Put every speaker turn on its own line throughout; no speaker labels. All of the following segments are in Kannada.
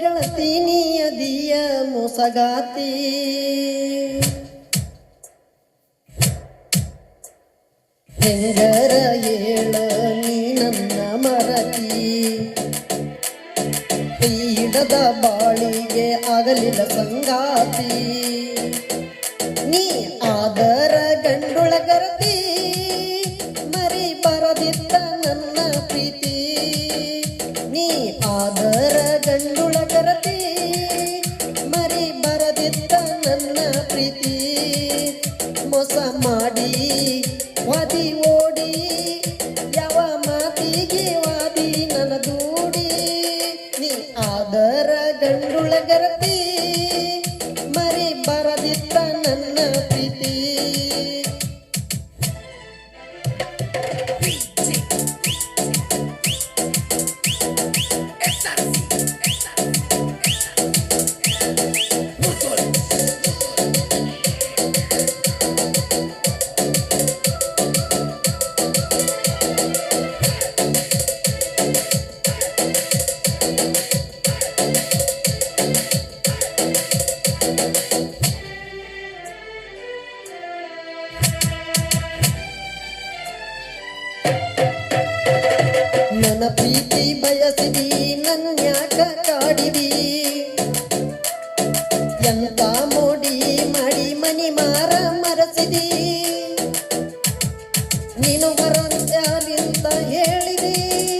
ಎಗಳತೀನಿ ಅದಿಯ ಮೊಸಗಾತಿ. ಹೆಂಗರ ಹೇಳ ನೀ ನನ್ನ ಮರತಿ. ಪೀಡದ ಬಾಳಿಗೆ ಆಗಲಿಲ್ಲ ಸಂಗಾತಿ. மூடி ಪ್ರೀತಿ ನನ್ನ ಯಾಕ ಕಾಡಿದಿ. ಎಂತ ಮೋಡಿ ಮಾಡಿ ಮನಿ ಮಾರ ಮರಸಿದಿ. ನೀನು ಬರಂತ್ಯಾಲಿಂತ ಹೇಳಿದಿ.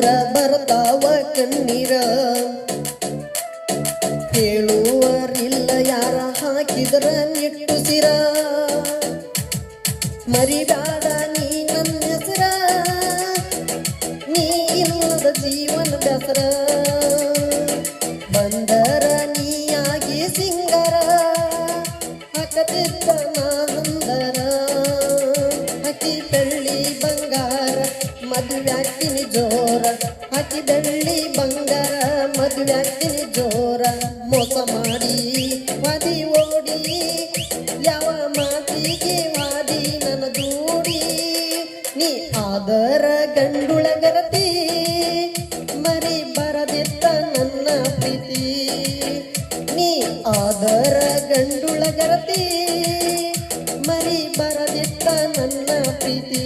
ಹೆಸರ ಮರಿಬಾದ ನೀ ನನ್ನ ಹೆಸರ? ನೀ ಇಲ್ಲದ ಜೀವನ ಬೆಸರ ಬಂದರ ನೀಯಾಗಿ ಸಿಂಗರ? ಹಾಕದಿದ್ದ ನಾನಂದರ ಹಕ್ಕಿ ಬೆಳ್ಳಿ ಬಂಗಾರ ಮದುವ್ಯಾಕ್ತಿನಿ ಜೋರ. ಹಕ್ಕಿ ಬೆಳ್ಳಿ ಬಂಗಾರ ಮದುವ್ಯಾಕ್ತಿನಿ ಜೋರ. ಮೋಸ ಮಾಡಿ ಮದಿಯೋ ಅರ ಗಂಡುಳ ಗರತಿ ಮರಿ ಬರದಿಟ್ಟ ನನ್ನ ಪ್ರೀತಿ.